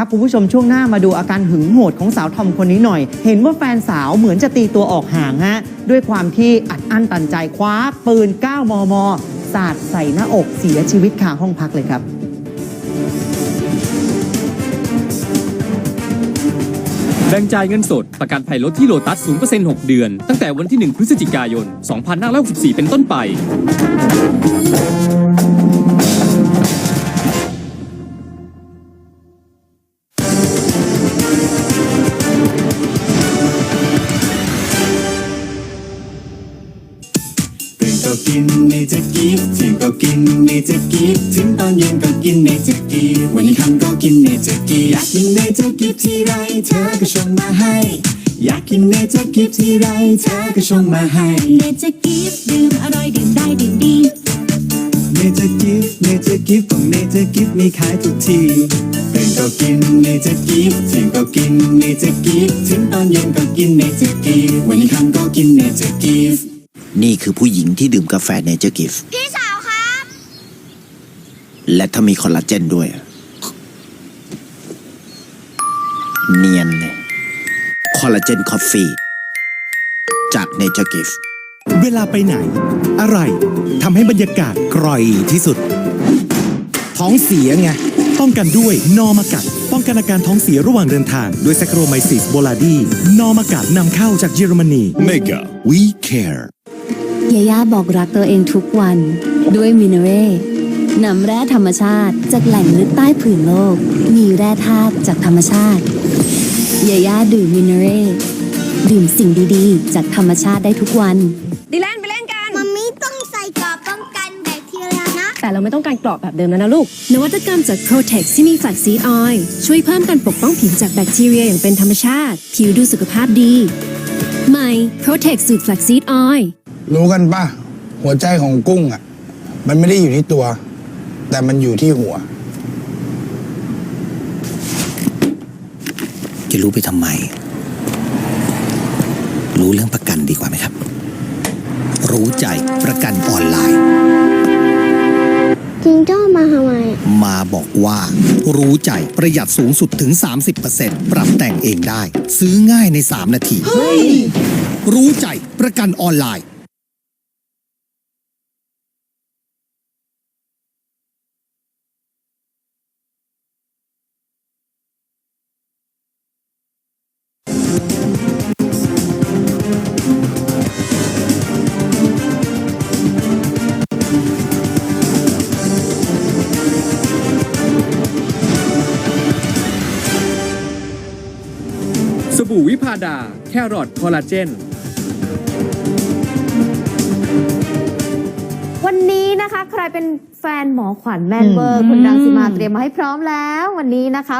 ครับคุณผู้ชมช่วงหน้ามาดูอาการหึงโหดของสาวทอมคนนี้หน่อย เห็นว่าแฟนสาวเหมือนจะตีตัวออกห่างฮะ ด้วยความที่อัดอั้นตันใจคว้าปืน 9 มม สาดใส่หน้าอกเสียชีวิตคาห้องพักเลยครับแบ่งจ่ายเงินสด ประกันภัยรถที่โลตัส 0% 6 เดือน ตั้งแต่วันที่ 1 พฤศจิกายน 2564 เป็นต้นไป ก็กินเนเจอร์กีฟเที่ยงก็กินเนเจอร์กีฟถึงตอนเย็นก็กินเนเจอร์กีฟวันนี้คำก็กินเนเจอร์กีฟอยากกินเนเจอร์กีฟที่ไรเธอก็ชงมาให้ อยากกินเนเจอร์กีฟที่ไรเธอก็ชงมาให้เนเจอร์กิฟดื่มอร่อยดื่มได้ดื่มดีเนเจอร์กีฟเนเจอร์กีฟของเนเจอร์กีฟมีขายทุกทีตื่นก็กินเนเจอร์กีฟเที่ยงก็กินเนเจอร์กีฟถึงตอนเย็นก็กินเนเจอร์กีฟวันนี้คำก็กินเนเจอร์กีฟ นี่คือผู้หญิงที่ดื่มกาแฟเนเจอร์กิฟพี่สาวครับ และถ้ามีคอลลาเจนด้วย เนียนเลยคอลลาเจนคอฟฟี่จากเนเจอร์กิฟเวลาไปไหน อะไรทำให้บรรยากาศกร่อยที่สุด ท้องเสียไง ป้องกันด้วยนอมกัด ป้องกันอาการท้องเสียระหว่างเดินทางด้วยแซคโรไมซิสโบลาดี นอมกัดนำเข้าจากเยอรมนี Mega We Care ยาย่าบอกรักตัวเองทุกวัน ด้วยมินเร่นำแร่ธรรมชาติ จากแหล่งลึกใต้ผืนโลก มีแร่ธาตุจากธรรมชาติยาย่าดื่มมินเร่ดื่มสิ่งดีๆ จากธรรมชาติได้ทุกวันดีแลนไปเล่นกัน มัมมี่ต้องใส่กรอบป้องกันแบคทีเรียนะ แต่เราไม่ต้องการกรอบแบบเดิมแล้วนะลูก นวัตกรรมจาก Protex ที่มีแฟลกซีดออยล์ช่วยเพิ่มการปกป้องผิวจากแบคทีเรียอย่างเป็นธรรมชาติ ผิวดูสุขภาพดี ใหม่ Protex สูตรแฟลกซีดออยล์ รู้กันป่ะหัวใจของกุ้งอะ มันไม่ได้อยู่ที่ตัว แต่มันอยู่ที่หัว จะรู้ไปทำไม รู้เรื่องประกันดีกว่าไหมครับ รู้ใจประกันออนไลน์ จิงโจ้มาทำไมมาบอกว่า รู้ใจประหยัดสูงสุดถึง 30%ปรับแต่งเองได้ ซื้อง่ายใน 3 นาที รู้ใจประกันออนไลน์ สบู่วิพาดา แครอทคอลลาเจน วันนี้นะคะ ใครเป็นแฟนหมอขวัญแมนเบอร์ คุณรังสิมาเตรียมมาให้พร้อมแล้ววันนี้นะคะ